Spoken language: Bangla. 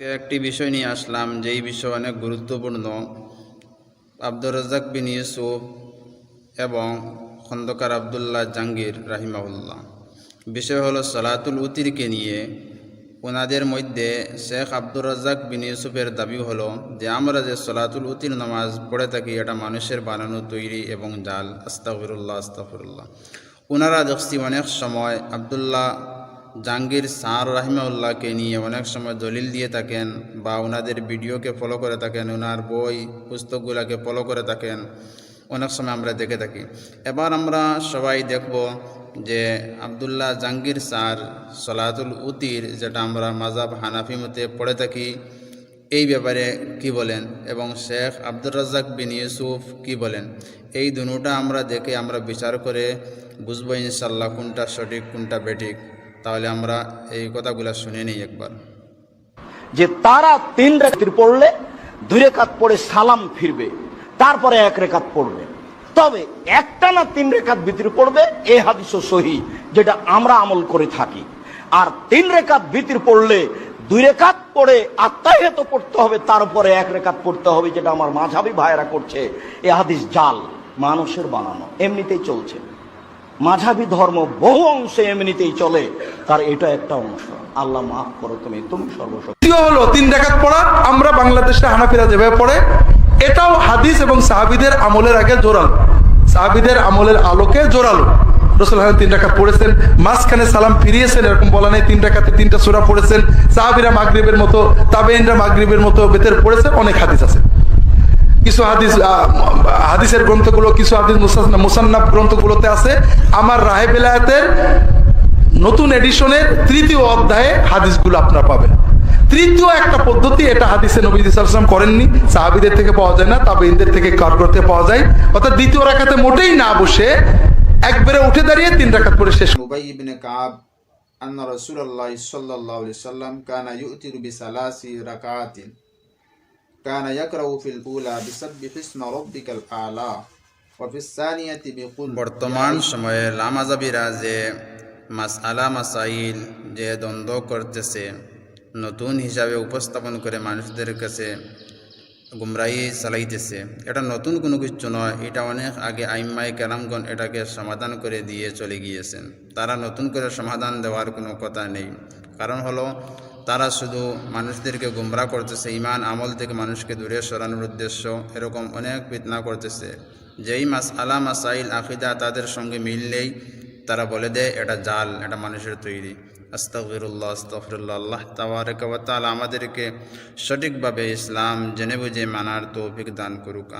একটি বিষয় নিয়ে আসলাম, যেই বিষয় অনেক গুরুত্বপূর্ণ। আব্দুর রাজাক বিন ইউসুফ এবং খন্দকার আবদুল্লাহ জাহাঙ্গীর রাহিমাউল্লাহ বিষয় হলো সালাতুল উতিরকে নিয়ে। ওনাদের মধ্যে শেখ আব্দুর রাজাক বিন ইউসুফের দাবি হলো যে, আমরা যে সলাতুল উতির নামাজ পড়ে থাকি, এটা মানুষের বানানো তৈরি এবং জাল। আস্তাফিরুল্লাহ আস্তাফিরুল্লাহ ওনারা দেখছি অনেক সময় আবদুল্লাহ জাহাঙ্গীর সার রাহিমাউল্লাহকে নিয়ে অনেক সময় দলিল দিয়ে থাকেন বা ওনাদের ভিডিওকে ফলো করে থাকেন ওনার বই, পুস্তকগুলাকে ফলো করে থাকেন। অনেক সময় আমরা দেখে থাকি। এবার আমরা সবাই দেখব যে আবদুল্লাহ জাহাঙ্গীর স্যার সলাতুল উতির, যেটা আমরা মাজাব হানাফি মতে পড়ে থাকি, এই ব্যাপারে কি বলেন এবং শেখ আব্দুর রাজ্জাক বিন ইউসুফ কি বলেন? এই দুটা আমরা দেখে আমরা বিচার করে বুঝব ইনশাল্লাহ কোনটা সঠিক, কোনটা বেঠিক। তাহলে আমরা এই কথাগুলো শুনে নিই একবার। যে তারা তিন রেখাত পড়লে, দুই রেখাত পড়ে সালাম ফিরবে, তারপরে এক রেখাত পড়বে। তবে একটা না তিন রেখাত ভিতরে পড়বে, এ হাদিস সহি, যেটা আমরা আমল করে থাকি। আর তিন রেখাত ভিতরে পড়লে দুই রেখাত পড়ে আত্মাহিত পড়তে হবে, তারপরে এক রেখাত পড়তে হবে, যেটা আমার মাঝাবি ভাইয়েরা করছে। এ হাদিস জাল, মানুষের বানানো, এমনিতেই চলছে। মাঝাবি ধর্ম বহু অংশে এমনিতেই চলে। তার এটা একটা অংশ। আল্লাহ মাফ করো তুমি তুমি সর্বশক্তি। হলো, তিন ডাকাত পড়া। আমরা বাংলাদেশে হানাফিরা যেভাবে পড়ে, এটাও হাদিস এবং সাহাবিদের আমলের আগে জোরালো। সাহাবিদের আমলের আলোকে জোরালো। রসুল হাসান তিন ডাকাত পড়েছেন, মাঝখানে সালাম ফিরিয়েছেন, এরকম বলা নেই, তিন ডাকাতে তিনটা সুরা পড়েছেন। সাহাবিরা মাগরিবের মতো তাবেইনরা মাগরিবের মতো বেতের পড়েছেন, অনেক হাদিস আছে। কিছু হাদিস হাদিসের গ্রন্থগুলো, কিছু হাদিস মুসান্নাফ গ্রন্থগুলোতে আছে। আমার রাহে বেলায়াতের নতুন এডিশনের তৃতীয় অধ্যায়ে হাদিসগুলো আপনারা পাবেন। তৃতীয় একটা পদ্ধতি, এটা হাদিসে নবী ইসালাম করেননি। সাহাবিদের থেকে পাওয়া যায় না তবে ইন্দের থেকে কার করতে পাওয়া যায়। অর্থাৎ দ্বিতীয় রাখাতে মোটেই না বসে একবারে উঠে দাঁড়িয়ে তিন রাখাত পরে শেষ। উবাই ইবনে কাব, আন্না রাসূলুল্লাহ সাল্লাল্লাহু আলাইহি সাল্লাম কানা ইউতিরু বিসালাসি রাকাতিন। كان يقرأ في الأولى بسبح اسم ربك الأعلى وفي الثانية بقل বর্তমান সময়ে লামাজাবিরা যে মাসআলা মাসাইল যে দ্বন্দ্ব করতেছে নতুন হিসাবে উপস্থাপন করে মানুষদের কাছে গুমরাহি চালাইতেছে এটা নতুন কোনো কিছু নয় এটা অনেক আগে আইম্মাই কেরামগণ এটাকে সমাধান করে দিয়ে চলে গিয়েছেন তারা নতুন করে সমাধান দেওয়ার কোনো কথা নেই কারণ হলো তারা শুধু মানুষদেরকে গুমরা করতেছে ইমান আমল থেকে মানুষকে দূরে সরানোর উদ্দেশ্য, এরকম অনেক ফিতনা করতেছে। যেই মাস আলা মাসাইল আকিদা তাদের সঙ্গে মিললেই তারা বলে দেয় এটা জাল, এটা মানুষের তৈরি। আস্তাগফিরুল্লাহ আস্তাগফিরুল্লাহ, আল্লাহ আমাদেরকে সঠিকভাবে ইসলাম জেনে বুঝে মানার তৌফিক দান করুক